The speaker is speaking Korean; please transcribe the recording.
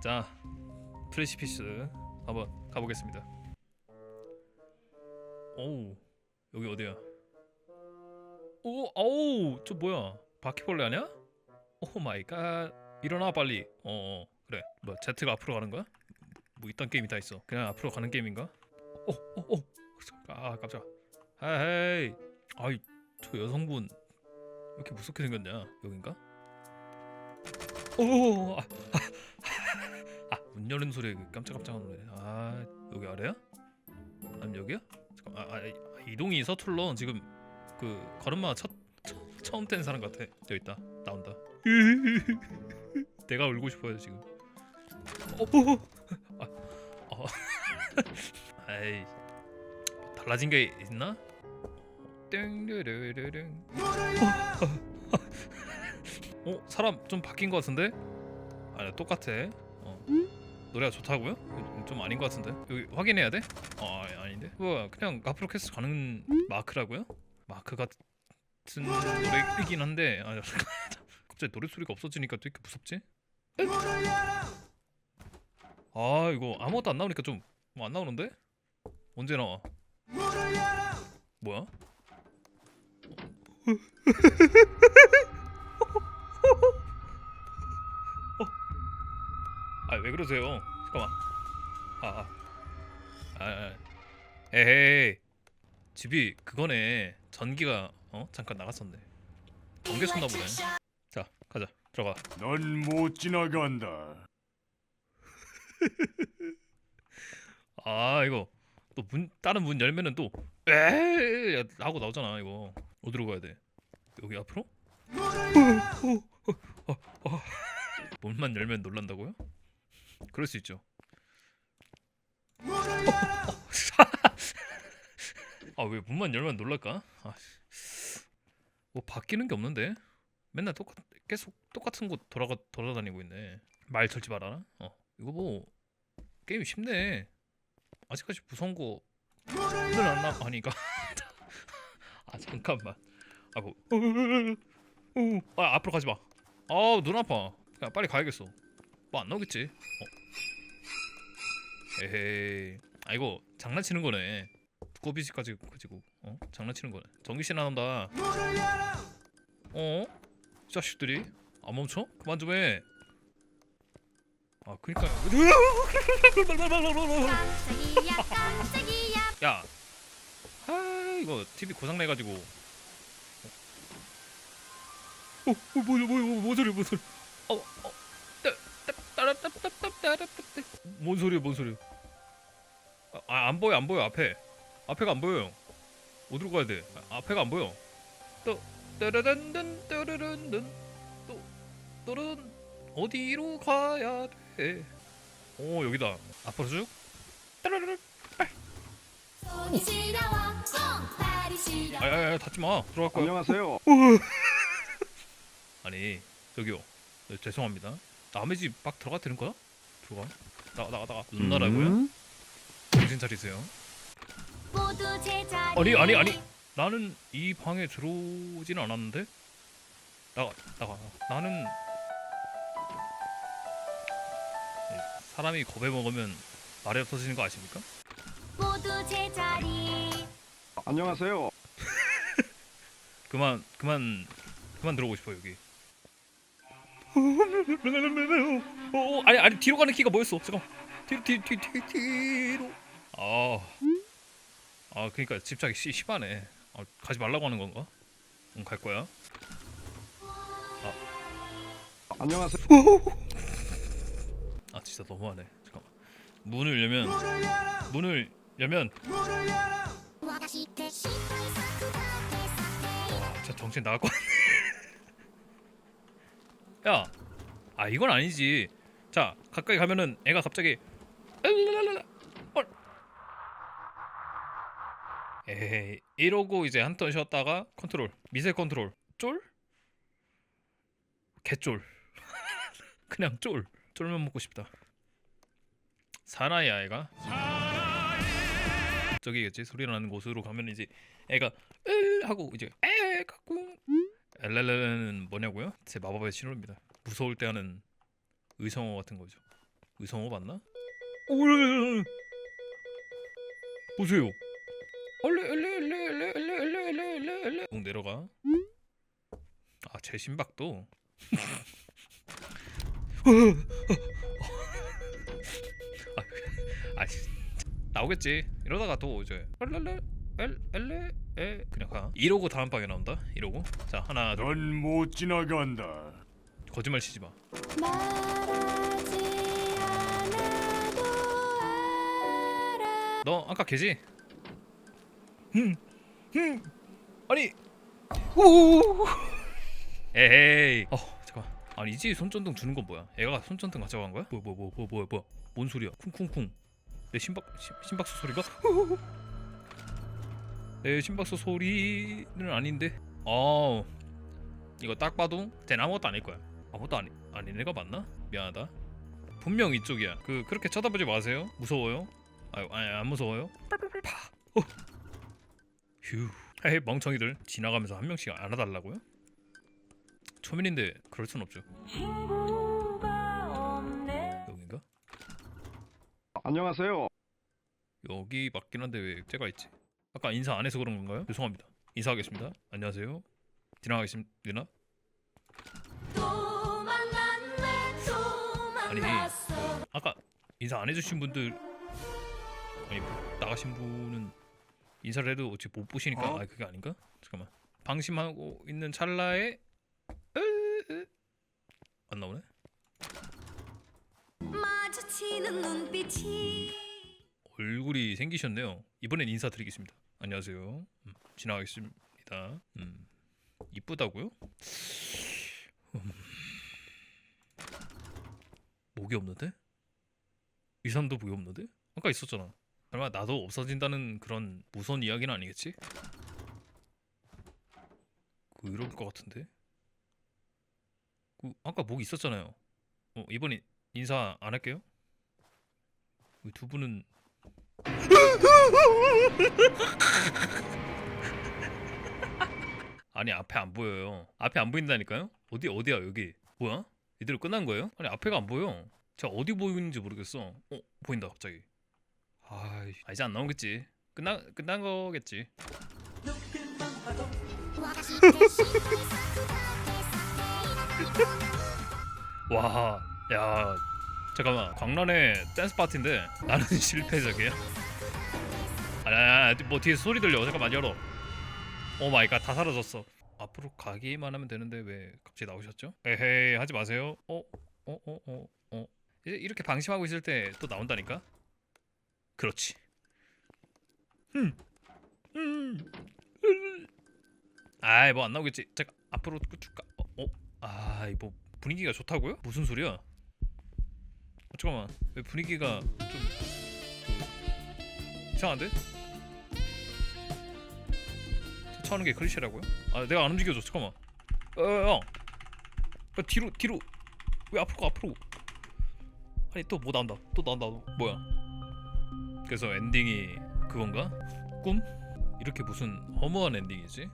자 프레시피스 한번 가보겠습니다. 오우 여기 어디야? 오 아우 저 뭐야 바퀴벌레 아니야? 오 마이 갓 일어나 빨리. 어, 어 그래 뭐 Z가 앞으로 가는 거야? 뭐 이딴 게임이 다 있어. 그냥 앞으로 가는 게임인가? 오오오 아 깜짝. 헤이 아이 저 여성분 왜 이렇게 무섭게 생겼냐 여긴가? 오 아, 아, 문 여는 소리에 깜짝깜짝 놀래. 아 여기 아래야? 아니면 여기야? 잠깐 아, 아 이- 이동이 서툴러 지금 그 걸음마 첫, 처, 처음 뗀 사람 같아. 여기 있다 나온다. 내가 울고 싶어요 지금. 어, 어, 아, 어. 아이 달라진 게 있나? 땡르르르릉. 어 사람 좀 바뀐 것 같은데? 아니 똑같아. 어. 노래가 좋다고요? 좀 아닌 것 같은데 여기 확인해야 돼? 어 아니, 아닌데 뭐야 그냥 앞으로 캐스 가는 마크라고요? 마크 같은 노래이긴 한데 아 갑자기 노래 소리가 없어지니까 또 이렇게 무섭지? 아 이거 아무것도 안 나오니까 좀 뭐 안 나오는데? 언제 나와? 뭐야? 아왜 그러세요? 잠깐만. 아, 아, 아, 아. 에헤이. 집이 그거네. 전기가 어 잠깐 나갔었네. 전기 쐰나 보네. 자 가자 들어가. 넌 못 지나간다. 아 이거 또 문 다른 문 열면은 또 에이 하고 나오잖아 이거. 어디로 가야 돼? 여기 앞으로? 문만 열면 놀란다고요? 그럴 수 있죠. 아 왜 문만 열면 놀랄까? 아, 씨. 뭐 바뀌는 게 없는데 맨날 똑같 계속 똑같은 곳 돌아가 돌아다니고 있네. 말 걸지 말아라. 어 이거 뭐 게임 쉽네. 아직까지 무서운 거는 안 나. 아니가. 아 잠깐만. 아고. 어, 아 앞으로 가지 마. 아눈 아파. 그냥 빨리 가야겠어. 뭐 안 나오겠지. 어. 에헤이. 아 이거 장난치는 거네. 두꺼비씨까지 가지고 어 장난치는 거네. 전기씨 나온다. 어? 이 자식들이 안 멈춰? 그만 좀 해. 아 그니까. 깜짝이야 깜짝이야 야. 아 이거 TV 고장 내 가지고. 어, 어 뭐야 뭐야 뭔 소리야 뭔 소리? 어, 어. 따라따따 따 따 따 따 따. 뭔 소리야 뭔 소리야? 아 안 보여 안 보여 앞에. 앞에가 안 보여요. 어디로 가야 돼? 아, 앞에가 안 보여. 또 따라란단 따라란단 또 또른 어디로 가야 돼? 오 여기다. 앞으로 쭉. 따라라라. 손이 시려워 시려 아야 야 닫지 마. 들어갈 거야. 안녕하세요. 아니 저기요 네, 죄송합니다 남의 집 막 들어가 되는 거야? 들어가 나가 나가 나가 눈 나라고요? 음? 정신 차리세요. 아니 아니 아니. 나는 이 방에 들어오지는 않았는데? 나가 나가. 나는 네, 사람이 겁에 먹으면 말이 없어지는 거 아십니까? 모두 제자리 안녕하세요. 그만 그만 그만 들어오고 싶어 여기. 어, 아니 아니 뒤로 가는 키가 뭐였어? 잠깐 뒤로 뒤로 뒤로 뒤로, 뒤로 아, 아 그러니까 집착이 시, 심하네. 아, 가지 말라고 하는 건가? 응 갈 거야? 안녕하세요. 아 진짜 너무하네. 잠깐만. 문을 열면 문을 열면. 와 진짜 정신 나갈 것 같네. 야, 아 이건 아니지. 자 가까이 가면은 애가 갑자기 으르르르르, 에이 이러고 이제 한 턴 쉬었다가 컨트롤 미세 컨트롤 쫄 개쫄 그냥 쫄 쫄면 먹고 싶다 사나이 아이가 저기겠지 소리 나는 곳으로 가면 이제 애가 으 하고 이제 에 갖고 엘렐레는 뭐냐고요? 제 마법의 신호입니다. 무서울 때 하는 의성어 같은 거죠. 의성어 맞나? 오, 보세요. 얼레 얼레 얼레 얼레 얼레 얼레 얼레 얼레 얼레 쭉 내려가. 아, 제 심박도. 아, 아, 나오겠지. 이러다가 또 이제 얼레레 엘 엘레 에 그냥 가. 이러고 다음 방에 나온다. 이러고. 자, 하나, 둘. 넌못 지나간다. 거짓말 치지 마. 말하지 않아도 알아 너 아까 걔지? 흠, 흠, 아니, 오, 에이, 어 잠깐, 아니 이지 손전등 주는 건 뭐야? 애가 손전등 가져간 거야? 뭐뭐뭐뭐 뭐야 뭐야? 뭔 소리야? 쿵쿵쿵. 내 심박 심, 심박수 소리가? 내 심박수 소리는 아닌데. 어, 이거 딱 봐도 쟤는 아무것도 아닐 거야. 아무것도 아니 아닌 애가 맞나? 미안하다. 분명 이쪽이야. 그 그렇게 쳐다보지 마세요. 무서워요. 아유, 아니 안 무서워요? 파. 어. 휴. 에이 멍청이들 지나가면서 한 명씩 안아달라고요? 초면인데 그럴 순 없죠. 여긴가? 안녕하세요. 여기 맞긴 한데 왜 쟤가 있지? 아까 인사 안 해서 그런 건가요? 죄송합니다. 인사하겠습니다. 안녕하세요. 지나가겠습니다. 아니, 아까 인사 안 해주신 분들 아니 뭐, 나가신 분은 인사를 해도 어찌 못 보시니까 어? 아 그게 아닌가? 잠깐만 방심하고 있는 찰나에 으, 으. 안 나오네? 마주치는 눈빛이 얼굴이 생기셨네요. 이번엔 인사드리겠습니다. 안녕하세요. 음, 지나가겠습니다. 음, 이쁘다고요? 음, 목이 없는데? 이 사람도 목이 없는데? 아까 있었잖아. 설마 나도 없어진다는 그런 무서운 이야기는 아니겠지? 그 이럴 것 같은데? 그 아까 목 있었잖아요. 어, 이번에 인사 안 할게요. 이두 분은 아니 앞에 안 보여요. 앞에 안 보인다니까요? 어디 어디야 여기? 뭐야? 이대로 끝난 거예요? 아니 앞에가 안 보여. 제가 어디 보이는지 모르겠어. 어 보인다 갑자기. 아 이제 안 나오겠지. 끝나 끝난 거겠지. 와, 야, 잠깐만, 광란의 댄스 파티인데 나는 실패적이야. 아니, 뭐 뒤에 소리 들려. 잠깐만 열어. 오 마이 갓, 다 사라졌어. 앞으로 가기만 하면 되는데 왜 갑자기 나오셨죠? 에헤이, 하지 마세요. 어, 어, 어, 어, 어. 이렇게 방심하고 있을 때 또 나온다니까. 그렇지. 음, 음, 음. 아이 뭐 안 나오겠지. 잠깐 앞으로 쭉 가. 어, 어? 아, 이 뭐 분위기가 좋다고요? 무슨 소리야? 어, 잠깐만 왜 분위기가 좀 그, 이상한데? 차하는 게 클리셰라고요? 아 내가 안 움직여줘 잠깐만 어형 야, 뒤로 뒤로 왜 앞으로 가 앞으로 아니 또 뭐 나온다 또 나온다 뭐야 그래서 엔딩이 그건가? 꿈? 이렇게 무슨 허무한 엔딩이지?